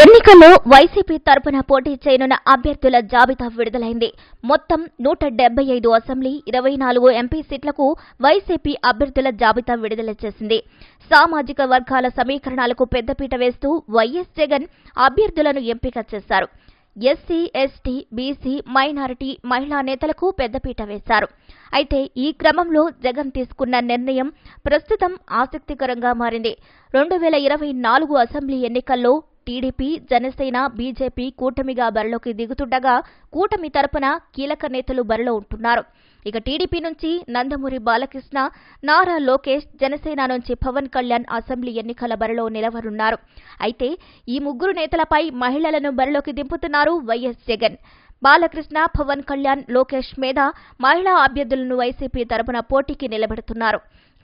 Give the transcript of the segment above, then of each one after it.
ఎన్నికల్లో వైసీపీ తరపున పోటీ చేయనున్న అభ్యర్థుల జాబితా విడుదలైంది. మొత్తం నూట డెబ్బై ఐదు అసెంబ్లీ ఇరవై నాలుగు ఎంపీ సీట్లకు వైసీపీ అభ్యర్థుల జాబితా విడుదల చేసింది. సామాజిక వర్గాల సమీకరణాలకు పెద్దపీట వేస్తూ వైఎస్ జగన్ అభ్యర్థులను ఎంపిక చేశారు. ఎస్సీ ఎస్టీ బీసీ మైనారిటీ మహిళా నేతలకు పెద్దపీట వేశారు. అయితే ఈ క్రమంలో జగన్ తీసుకున్న నిర్ణయం ప్రస్తుతం ఆసక్తికరంగా మారింది. రెండు వేల ఇరవై నాలుగు అసెంబ్లీ ఎన్నికల్లో టీడీపీ జనసేన బీజేపీ కూటమిగా బరిలోకి దిగుతుండగా కూటమి తరపున కీలక నేతలు బరిలో ఉంటున్నారు. ఇక టీడీపీ నుంచి నందమూరి బాలకృష్ణ నారా లోకేష్ జనసేన నుంచి పవన్ కళ్యాణ్ అసెంబ్లీ ఎన్నికల బరిలో నిలవనున్నారు. అయితే ఈ ముగ్గురు నేతలపై మహిళలను బరిలోకి దింపుతున్నారు వైఎస్ జగన్. బాలకృష్ణ పవన్ కళ్యాణ్ లోకేష్ మీద మహిళా అభ్యర్థులను వైసీపీ తరపున పోటీకి నిలబెడుతున్నారు.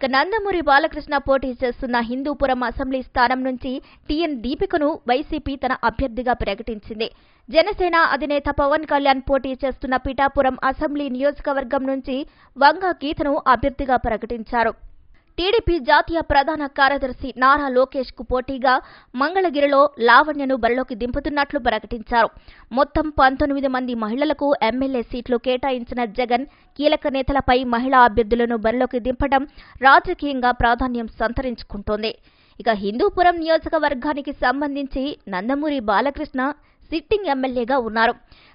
నందమూరి బాలకృష్ణ పోటీ చేస్తున్న హిందూపురం అసెంబ్లీ స్థానం నుంచి టీఎన్ దీపికను వైసీపీ తన అభ్యర్థిగా ప్రకటించింది. జనసేన అధినేత పవన్ కళ్యాణ్ పోటీ చేస్తున్న పిఠాపురం అసెంబ్లీ నియోజకవర్గం నుంచి వంగ గీతను అభ్యర్థిగా ప్రకటించారు. టీడీపీ జాతీయ ప్రధాన కార్యదర్శి నారా లోకేష్కు పోటీగా మంగళగిరిలో లావణ్యను బరిలోకి దింపుతున్నట్లు ప్రకటించారు. మొత్తం పంతొమ్మిది మంది మహిళలకు ఎమ్మెల్యే సీట్లు కేటాయించిన జగన్ కీలక నేతలపై మహిళా అభ్యర్థులను బరిలోకి దింపడం రాజకీయంగా ప్రాధాన్యం సంతరించుకుంటోంది. ఇక హిందూపురం నియోజకవర్గానికి సంబంధించి నందమూరి బాలకృష్ణ సిట్టింగ్ ఎమ్మెల్యేగా ఉన్నారు.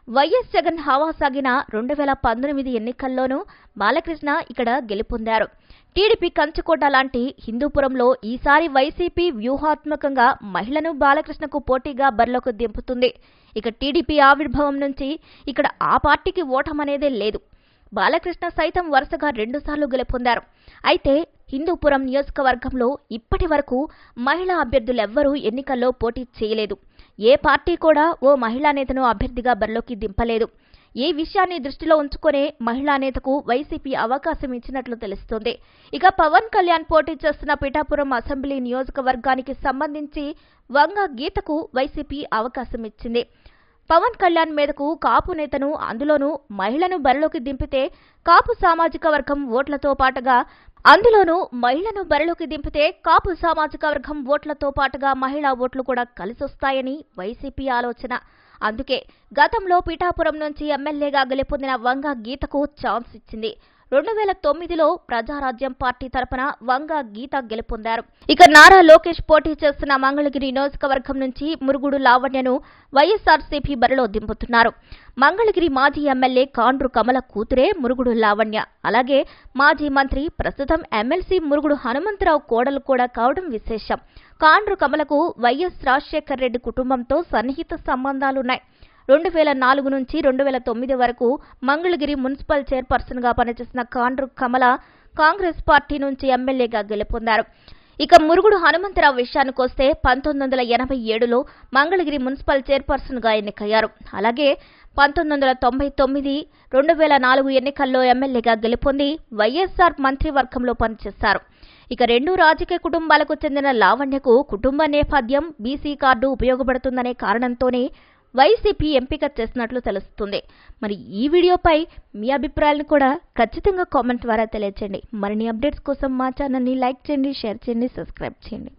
వైఎస్ జగన్ హవా సాగిన రెండు వేల పంతొమ్మిది ఎన్నికల్లోనూ బాలకృష్ణ ఇక్కడ గెలుపొందారు. టీడీపీ కంచుకోట లాంటి హిందూపురంలో ఈసారి వైసీపీ వ్యూహాత్మకంగా మహిళను బాలకృష్ణకు పోటీగా బరిలోకి దింపుతుంది. ఇక టీడీపీ ఆవిర్భావం నుంచి ఇక్కడ ఆ పార్టీకి ఓటమనేదే లేదు. బాలకృష్ణ సైతం వరుసగా రెండుసార్లు గెలుపొందారు. అయితే హిందూపురం నియోజకవర్గంలో ఇప్పటి వరకు మహిళా అభ్యర్థులెవ్వరూ ఎన్నికల్లో పోటీ చేయలేదు. ఏ పార్టీ కూడా ఓ మహిళా నేతను అభ్యర్థిగా బరిలోకి దింపలేదు. ఈ విషయాన్ని దృష్టిలో ఉంచుకునే మహిళా నేతకు వైసీపీ అవకాశం ఇచ్చినట్లు తెలుస్తోంది. ఇక పవన్ కళ్యాణ్ పోటీ చేస్తున్న పిఠాపురం అసెంబ్లీ నియోజకవర్గానికి సంబంధించి వంగ గీతకు వైసీపీ అవకాశం ఇచ్చింది. పవన్ కళ్యాణ్ మీదకు కాపు నేతను అందులోనూ మహిళను బరిలోకి దింపితే కాపు సామాజిక వర్గం ఓట్లతో పాటుగా అందులోనూ మహిళను బరిలోకి దింపితే కాపు సామాజిక వర్గం ఓట్లతో పాటుగా మహిళా ఓట్లు కూడా కలిసొస్తాయని వైసీపీ ఆలోచన. అందుకే గతంలో పిఠాపురం నుంచి ఎమ్మెల్యేగా గెలుపొందిన వంగ గీతకు ఛాన్స్ ఇచ్చింది. రెండు వేల తొమ్మిదిలో ప్రజారాజ్యం పార్టీ తరపున వంగ గీత గెలుపొందారు. ఇక నారా లోకేష్ పోటీ చేస్తున్న మంగళగిరి నియోజకవర్గం నుంచి మురుగుడు లావణ్యను వైఎస్ఆర్సీపీ బరిలో దింపుతున్నారు. మంగళగిరి మాజీ ఎమ్మెల్యే కాండ్రు కమల కూతురే మురుగుడు లావణ్య. అలాగే మాజీ మంత్రి ప్రస్తుతం ఎమ్మెల్సీ మురుగుడు హనుమంతరావు కోడలు కూడా కావడం విశేషం. కాండ్రు కమలకు వైఎస్ రాజశేఖర్ రెడ్డి కుటుంబంతో సన్నిహిత సంబంధాలున్నాయి. రెండు వేల నాలుగు నుంచి రెండు వేల తొమ్మిది వరకు మంగళగిరి మున్సిపల్ చైర్పర్సన్గా పనిచేసిన కాండ్రు కమల కాంగ్రెస్ పార్టీ నుంచి ఎమ్మెల్యేగా గెలుపొందారు. ఇక మురుగుడు హనుమంతరావు విషయానికొస్తే పంతొమ్మిది వందల ఎనభై ఏడులో మంగళగిరి మున్సిపల్ చైర్పర్సన్గా ఎన్నికయ్యారు. అలాగే పంతొమ్మిది వందల తొంభై తొమ్మిది రెండు వేల నాలుగు ఎన్నికల్లో ఎమ్మెల్యేగా గెలుపొంది వైఎస్ఆర్ మంత్రివర్గంలో పనిచేశారు. ఇక రెండు రాజకీయ కుటుంబాలకు చెందిన లావణ్యకు కుటుంబ నేపథ్యం బీసీ కార్డు ఉపయోగపడుతుందనే కారణంతోనే వైసీపీ ఎంపిక చేసినట్లు తెలుస్తుంది. మరి ఈ వీడియోపై మీ అభిప్రాయాలను కూడా ఖచ్చితంగా కామెంట్ ద్వారా తెలియచేయండి. మరిన్ని అప్డేట్స్ కోసం మా ఛానల్ని లైక్ చేయండి షేర్ చేయండి సబ్స్క్రైబ్ చేయండి.